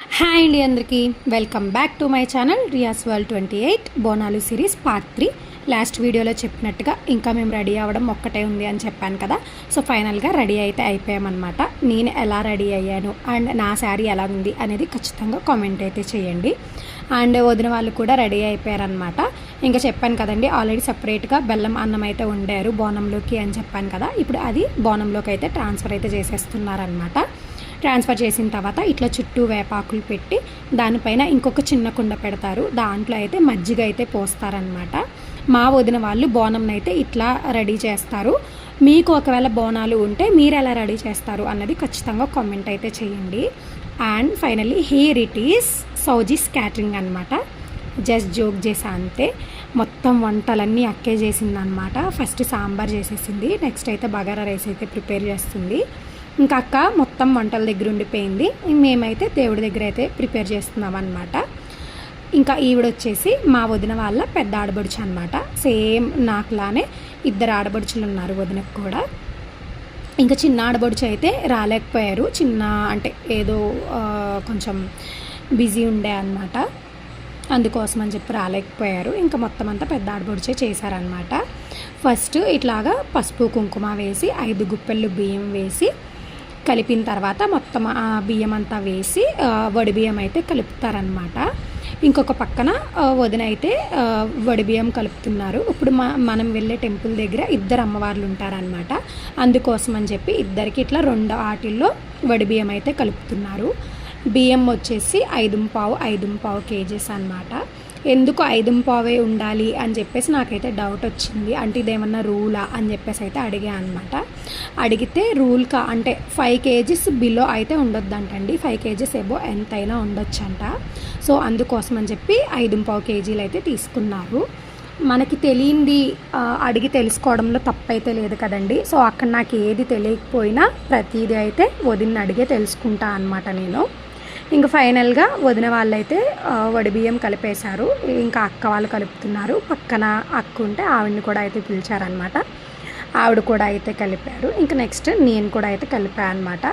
Hi అండి అందరికీ. Welcome back to my channel Riya's World twenty eight Bonalu series part three last వీడియోలో చెప్పినట్టుగా ఇంకా మేము రెడీ అవ్వడం ఒక్కటే ఉంది అని చెప్పాను కదా. సో ఫైనల్గా రెడీ అయితే అయిపోయామన్నమాట. నేను ఎలా రెడీ అయ్యాను అండ్ నా శారీ ఎలా ఉంది అనేది ఖచ్చితంగా కామెంట్ అయితే చేయండి. అండ్ వదిన వాళ్ళు కూడా రెడీ అయిపోయారనమాట ఇంకా చెప్పాను కదండి ఆల్రెడీ సపరేట్గా బెల్లం అన్నం అయితే వండారు బోనంలోకి అని చెప్పాను కదా. ఇప్పుడు అది బోనంలోకి అయితే ట్రాన్స్ఫర్ అయితే చేసేస్తున్నారనమాట ట్రాన్స్ఫర్ చేసిన తర్వాత ఇట్లా చుట్టూ వేపాకులు పెట్టి దానిపైన ఇంకొక చిన్న కుండ పెడతారు. దాంట్లో అయితే మజ్జిగ అయితే పోస్తారనమాట మా వదిన వాళ్ళు బోనంని అయితే ఇట్లా రెడీ చేస్తారు. మీకు ఒకవేళ బోనాలు ఉంటే మీరు ఎలా రెడీ చేస్తారు అన్నది ఖచ్చితంగా కామెంట్ అయితే చేయండి. And finally here it is Sowji's catering అనమాట జస్ట్ జోక్ చేసా అంతే. మొత్తం వంటలన్నీ అక్కే చేసిందనమాట ఫస్ట్ సాంబార్ చేసేసింది. నెక్స్ట్ అయితే బగారా రైస్ అయితే ప్రిపేర్ చేస్తుంది. ఇంకా అక్క మొత్తం వంటల దగ్గర ఉండిపోయింది. మేమైతే దేవుడి దగ్గర అయితే ప్రిపేర్ చేస్తున్నాం అనమాట ఇంకా ఈవిడ వచ్చేసి మా వదిన వాళ్ళ పెద్ద ఆడబడుచు అనమాట సేమ్ నాకులానే ఇద్దరు ఆడబడుచులు ఉన్నారు వదినకు కూడా. ఇంకా చిన్న ఆడబడుచు అయితే రాలేకపోయారు. చిన్న అంటే ఏదో కొంచెం బిజీ ఉండే అనమాట అందుకోసం అని చెప్పి రాలేకపోయారు. ఇంకా మొత్తం అంతా పెద్ద ఆడబడుచే చేశారనమాట ఫస్ట్ ఇట్లాగా పసుపు కుంకుమ వేసి ఐదు గుప్పెళ్ళు బియ్యం వేసి కలిపిన తర్వాత మొత్తం ఆ బియ్యం అంతా వేసి వడి బియ్యం అయితే కలుపుతారనమాట ఇంకొక పక్కన వదిన అయితే వడి బియ్యం కలుపుతున్నారు. ఇప్పుడు మా మనం వెళ్ళే టెంపుల్ దగ్గర ఇద్దరు అమ్మవార్లు ఉంటారనమాట అందుకోసం అని చెప్పి ఇద్దరికి ఇట్లా రెండు ఆటిల్లో వడి బియ్యం అయితే కలుపుతున్నారు. బియ్యం వచ్చేసి ఐదు పావు ఐదు పావు కేజీస్ అనమాట ఎందుకు ఐదు పావే ఉండాలి అని చెప్పేసి నాకైతే డౌట్ వచ్చింది. అంటే ఇదేమన్నా రూలా అని చెప్పేసి అయితే అడిగా అనమాట అడిగితే రూల్ కా అంటే ఫైవ్ కేజీస్ బిలో అయితే ఉండొద్దంటండి. ఫైవ్ కేజీస్ ఏబో ఎంతైనా ఉండొచ్చంట. సో అందుకోసం అని చెప్పి ఐదు పావు కేజీలు అయితే తీసుకున్నారు. మనకి తెలియంది అడిగి తెలుసుకోవడంలో తప్పైతే లేదు కదండి. సో అక్కడ నాకు ఏది తెలియకపోయినా ప్రతిదీ అయితే వదిన అడిగే తెలుసుకుంటా అనమాట నేను. ఇంకా ఫైనల్గా వదిన వాళ్ళైతే వడిబియ్యం వడి బియ్యం కలిపేశారు. ఇంకా అక్క వాళ్ళు కలుపుతున్నారు. పక్కన అక్క ఉంటే ఆవిడని కూడా అయితే పిలిచారనమాట ఆవిడ కూడా అయితే కలిపారు. ఇంకా నెక్స్ట్ నేను కూడా అయితే కలిపాను అనమాట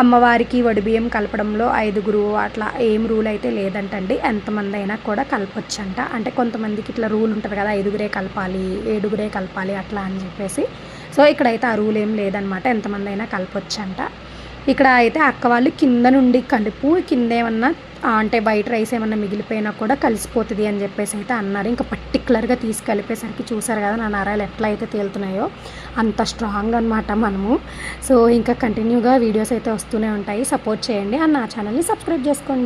అమ్మవారికి వడిబియ్యం కలపడంలో ఐదుగురు అట్లా ఏం రూల్ అయితే లేదంటండి. ఎంతమంది అయినా కూడా కలపొచ్చంట. అంటే కొంతమందికి ఇట్లా రూల్ ఉంటుంది కదా ఐదుగురే కలపాలి ఏడుగురే కలపాలి అట్లా అని చెప్పేసి. సో ఇక్కడైతే ఆ రూల్ ఏం లేదనమాట ఎంతమంది అయినా కలపొచ్చంట. ఇక్కడ అయితే అక్క వాళ్ళు కింద నుండి కలుపు కింద ఏమన్నా అంటే వైట్ రైస్ ఏమన్నా మిగిలిపోయినా కూడా కలిసిపోతుంది అని చెప్పేసి అయితే అన్నారు. ఇంకా పర్టికులర్గా తీసి కలిపేసరికి చూసారు కదా నా నరాలు ఎట్లా అయితే తేలుతున్నాయో అంత స్ట్రాంగ్ అనమాట మనము. సో ఇంకా కంటిన్యూగా వీడియోస్ అయితే వస్తూనే ఉంటాయి. సపోర్ట్ చేయండి. అండ్ నా ఛానల్ని సబ్స్క్రైబ్ చేసుకోండి.